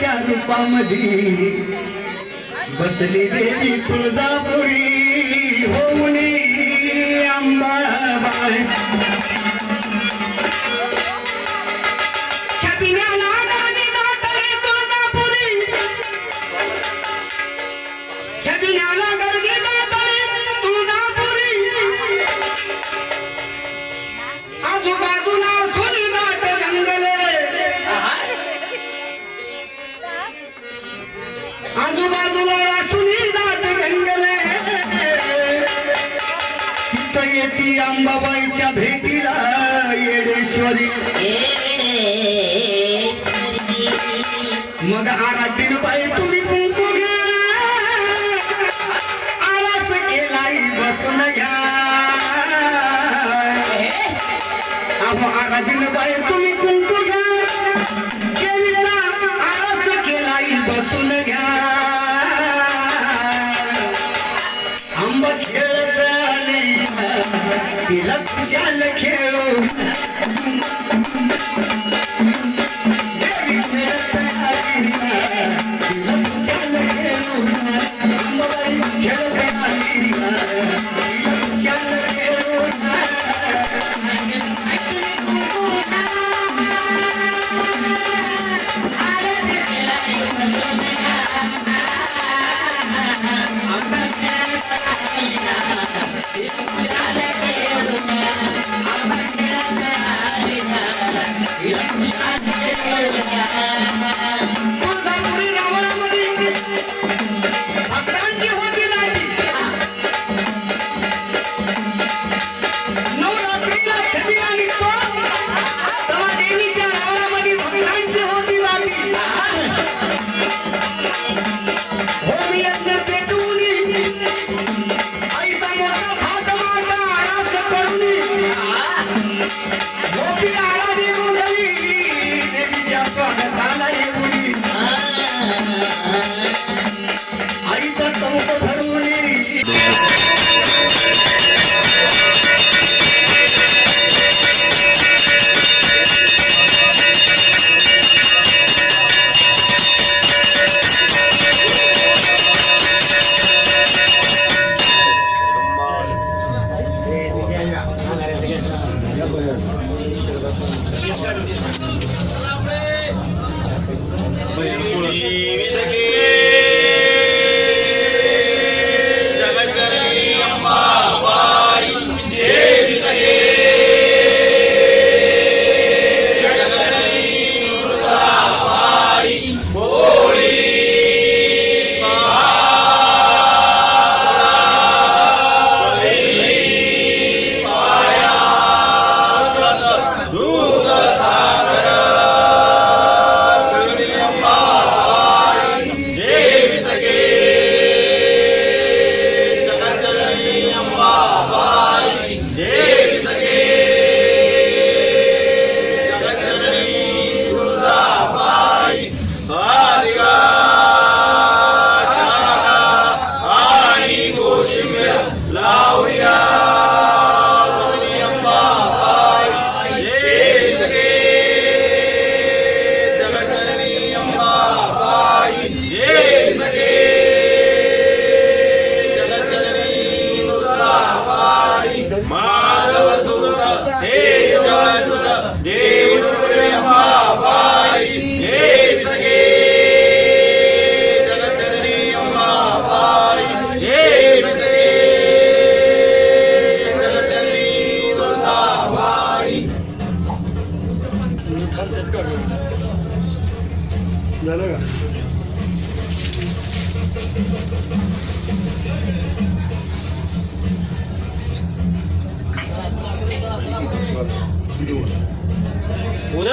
पार्वतीच्या रूपामध्ये बसली देवी तुळजापुरी. हो तिथं येती अंबाबाईच्या भेटीला येडेश्वरी. मग आराधीन बाई तुम्ही कुंकू घ्या. आळस बसून घ्या. अहो आराधीन बाई तुम्ही कुंकू घ्या. केळीचा आळस बसून घ्या. तिला खुशाल खेळू 날아가. 오늘